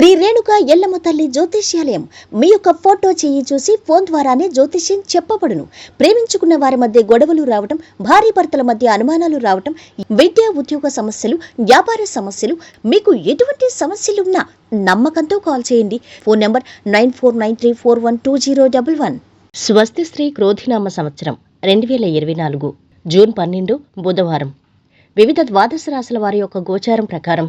శ్రీ రేణుక ఎల్లమ్మ తల్లి జ్యోతిష్యాలయం. మీ యొక్క ఫోటో చేయి చూసి ఫోన్ ద్వారానే జ్యోతిష్యం చెప్పబడును. ప్రేమించుకున్న వారి మధ్య గొడవలు రావటం భార్య భర్తల మధ్య అనుమానాలు రావటం విద్యా ఉద్యోగ సమస్యలు వ్యాపార సమస్యలు మీకు ఎటువంటి సమస్యలున్నా నమ్మకంతో కాల్ చేయండి. Phone number nine four nine three four one two zero double one. స్వస్తి శ్రీ క్రోధినామ సంవత్సరం రెండు వేల ఇరవై నాలుగు జూన్ పన్నెండు బుధవారం. వివిధ ద్వాదశ రాశుల వారి యొక్క గోచారం ప్రకారం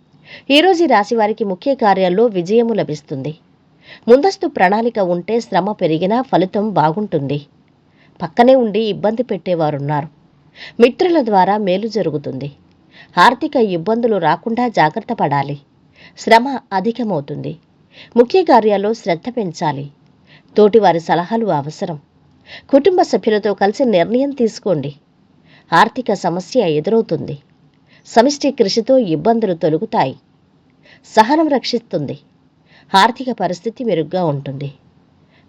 ఈరోజు ఈ రాశి వారికి ముఖ్య కార్యాల్లో విజయము లభిస్తుంది. ముందస్తు ప్రణాళిక ఉంటే శ్రమ పెరిగినా ఫలితం బాగుంటుంది. పక్కనే ఉండి ఇబ్బంది పెట్టేవారున్నారు. మిత్రుల ద్వారా మేలు జరుగుతుంది. ఆర్థిక ఇబ్బందులు రాకుండా జాగ్రత్త పడాలి. శ్రమ అధికమవుతుంది. ముఖ్య కార్యాల్లో శ్రద్ధ పెంచాలి. తోటివారి సలహాలు అవసరం. కుటుంబ సభ్యులతో కలిసి నిర్ణయం తీసుకోండి. ఆర్థిక సమస్య ఎదురవుతుంది. సమిష్టి కృషితో ఇబ్బందులు తొలుగుతాయి. సహనం రక్షిస్తుంది. ఆర్థిక పరిస్థితి మెరుగ్గా ఉంటుంది.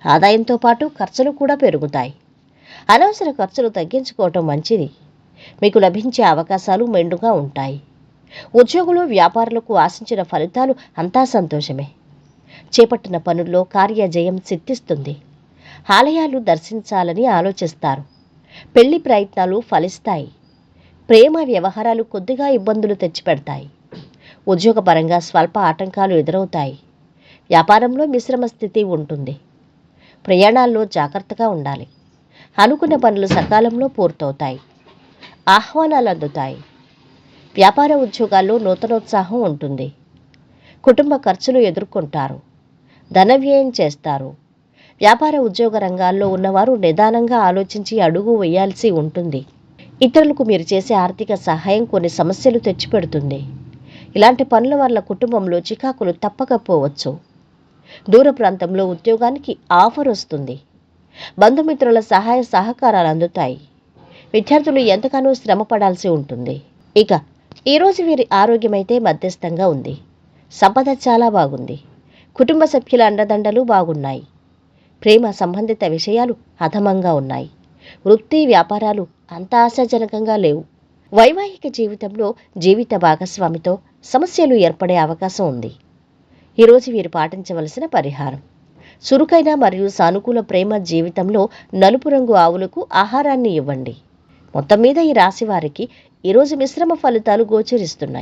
ఆదాయంతో పాటు ఖర్చులు కూడా పెరుగుతాయి. అనవసర ఖర్చులు తగ్గించుకోవటం మంచిది. మీకు లభించే అవకాశాలు మెండుగా ఉంటాయి. ఉద్యోగులు వ్యాపారులకు ఆశించిన ఫలితాలు అంతా సంతోషమే. చేపట్టిన పనుల్లో కార్యజయం సిద్ధిస్తుంది. ఆలయాలు దర్శించాలని ఆలోచిస్తారు. పెళ్ళి ప్రయత్నాలు ఫలిస్తాయి. ప్రేమ వ్యవహారాలు కొద్దిగా ఇబ్బందులు తెచ్చిపెడతాయి. ఉద్యోగపరంగా స్వల్ప ఆటంకాలు ఎదురవుతాయి. వ్యాపారంలో మిశ్రమ స్థితి ఉంటుంది. ప్రయాణాల్లో జాగ్రత్తగా ఉండాలి. అనుకున్న పనులు సకాలంలో పూర్తవుతాయి. ఆహ్వానాలు అందుతాయి. వ్యాపార ఉద్యోగాల్లో నూతనోత్సాహం ఉంటుంది. కుటుంబ ఖర్చులు ఎదుర్కొంటారు. ధన వ్యయం చేస్తారు. వ్యాపార ఉద్యోగ రంగాల్లో ఉన్నవారు నిదానంగా ఆలోచించి అడుగు వేయాల్సి ఉంటుంది. ఇతరులకు మీరు చేసే ఆర్థిక సహాయం కొన్ని సమస్యలు తెచ్చిపెడుతుంది. ఇలాంటి పనుల వల్ల కుటుంబంలో చికాకులు తప్పకపోవచ్చు. దూర ప్రాంతంలో ఉద్యోగానికి ఆఫర్ వస్తుంది. బంధుమిత్రుల సహాయ సహకారాలు అందుతాయి. విద్యార్థులు ఎంతగానో శ్రమ పడాల్సి ఉంటుంది. ఇక ఈరోజు వీరి ఆరోగ్యమైతే మధ్యస్థంగా ఉంది. సంపద చాలా బాగుంది. కుటుంబ సభ్యుల అండదండలు బాగున్నాయి. ప్రేమ సంబంధిత విషయాలు అధమంగా ఉన్నాయి. వృత్తి వ్యాపారాలు అంత ఆశాజనకంగా లేవు. వైవాహిక జీవితంలో జీవిత భాగస్వామితో సమస్యలు ఏర్పడే అవకాశం ఉంది. ఈరోజు వీరు పాటించవలసిన పరిహారం. చురుకైన మరియు సానుకూల ప్రేమ జీవితంలో నలుపు రంగు ఆవులకు ఆహారాన్ని ఇవ్వండి. మొత్తం మీద ఈ రాశి వారికి ఈరోజు మిశ్రమ ఫలితాలు గోచరిస్తున్నాయి.